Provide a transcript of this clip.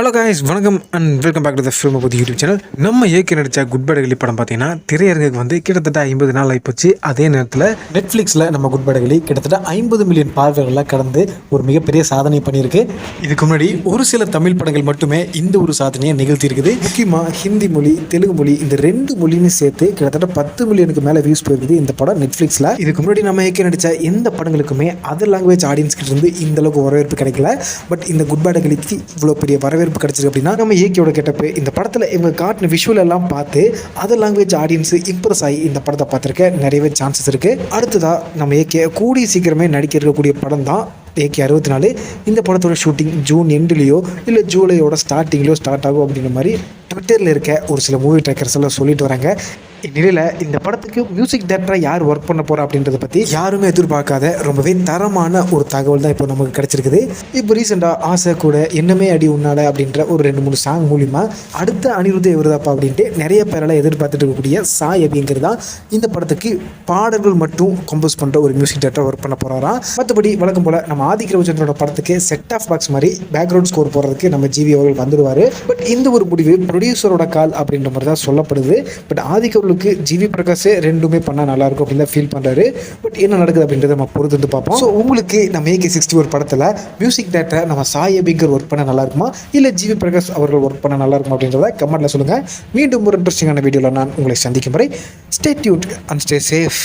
Hello guys வணக்கம் and welcome back to the film பற்றி YouTube channel நம்ம ஏற்க நடித்த குட் பை கிளி படம் பார்த்தீங்கன்னா திரையரங்குக்கு வந்து கிட்டத்தட்ட ஐம்பது நாள் ஆகிப்போச்சு அதே நேரத்தில் நெட்ஃப்ளிக்ஸில் நம்ம குட் பை கிளி கிட்டத்தட்ட ஐம்பது மில்லியன் பார்வைகளை கடந்து ஒரு மிகப்பெரிய சாதனை பண்ணியிருக்கு. இதுக்கு முன்னாடி ஒரு சில தமிழ் படங்கள் மட்டுமே இந்த ஒரு சாதனையை நிகழ்த்தியிருக்குது. முக்கியமாக ஹிந்தி மொழி தெலுங்கு மொழி இந்த ரெண்டு மொழியுமே சேர்த்து கிட்டத்தட்ட பத்து மில்லியனுக்கு மேலே வியூஸ் போயிருக்குது இந்த படம் நெட்ஃப்ளிக்ஸில் இதுக்கு முன்னாடி நம்ம ஏற்க நடித்த எந்த படங்களுக்குமே அதர் லாங்குவேஜ் ஆடியன்ஸ் கிட்ட இருந்து இந்த அளவுக்கு வரவேற்பு கிடைக்கல. பட் இந்த குட் பை கிளிக்கு இவ்வளோ பெரிய வரவேற்பு கிடச்சிருக்கு அப்படின்னா நம்ம ஏகேயோட கெட்டப்பு இந்த படத்தில் இவங்க காட்டின விஷுவல் எல்லாம் பார்த்து அதர் லாங்குவேஜ் ஆடியன்ஸ் இம்ப்ரெஸ் ஆகி இந்த படத்தை பார்த்துருக்க நிறையவே சான்சஸ் இருக்குது அடுத்ததாக நம்ம ஏகே கூடிய சீக்கிரமே நடிக்க இருக்கக்கூடிய படம் தான் ஏகே அறுபத்தி நாலு. இந்த படத்தோட ஷூட்டிங் ஜூன் எண்டுலேயோ இல்லை ஜூலையோட ஸ்டார்டிங்லேயோ ஸ்டார்ட் ஆகும் அப்படின்ற மாதிரி ட்விட்டரில் இருக்க ஒரு சில மூவி ட்ராக்கர்ஸ் எல்லாம் சொல்லிட்டு வராங்க. இந்நிலையில் இந்த படத்துக்கு மியூசிக் டேரக்டராக யார் ஒர்க் பண்ண போகிறா அப்படின்றத பற்றி யாருமே எதிர்பார்க்காத ரொம்பவே தரமான ஒரு தகவல் தான் இப்போ நமக்கு கிடச்சிருக்குது. இப்போ ரீசெண்டாக ஆசை கூட என்னமே அடி உன்னால அப்படின்ற ஒரு ரெண்டு மூணு சாங் மூலிமா அடுத்த அனிருத்த இவருதாப்பா அப்படின்ட்டு நிறைய பேரெல்லாம் எதிர்பார்த்துட்டு இருக்கக்கூடிய சாய் அப்படிங்கிறது தான் இந்த படத்துக்கு பாடல்கள் மட்டும் கம்போஸ் பண்ணுற ஒரு மியூசிக் டேரக்டர் ஒர்க் பண்ண போகிறாராம் மற்றபடி வழக்கம் போல் நம்ம ஆதிக்க ரவிச்சந்திரோட படத்துக்கு செட் ஆஃப் பாக்ஸ் மாதிரி பேக்ரவுண்ட் ஸ்கோர் போகிறதுக்கு நம்ம ஜிவி அவர்கள் வந்துடுவார். பட் இந்த ஒரு முடிவு ப்ரொடியூசரோட கால் அப்படின்ற மாதிரி தான் சொல்லப்படுது. பட் ஆதிக்கவர்களுக்கு ஜிவி பிரகாஷே ரெண்டுமே பண்ணால் நல்லாயிருக்கும் அப்படின்னு தான் ஃபீல் பண்ணுறாரு பட் என்ன நடக்குது அப்படின்றத நம்ம பொறுத்து வந்து பார்ப்போம். ஸோ உங்களுக்கு நம்ம ஏகே சிக்ஸ்டி ஒரு படத்தில் மியூசிக் டேரக்டர் நம்ம சாய் அபிங்கர் ஒர்க் பண்ண நல்லா இருக்குமா இல்லை ஜிவி பிரகாஷ் அவர்கள் ஒர்க் பண்ண நல்லா இருக்குமா அப்படின்றத கமெண்ட்டில் சொல்லுங்கள் மீண்டும் ஒரு இன்ட்ரெஸ்டிங்கான வீடியோவில் நான் உங்களை சந்திக்கும் வரை stay dude and stay safe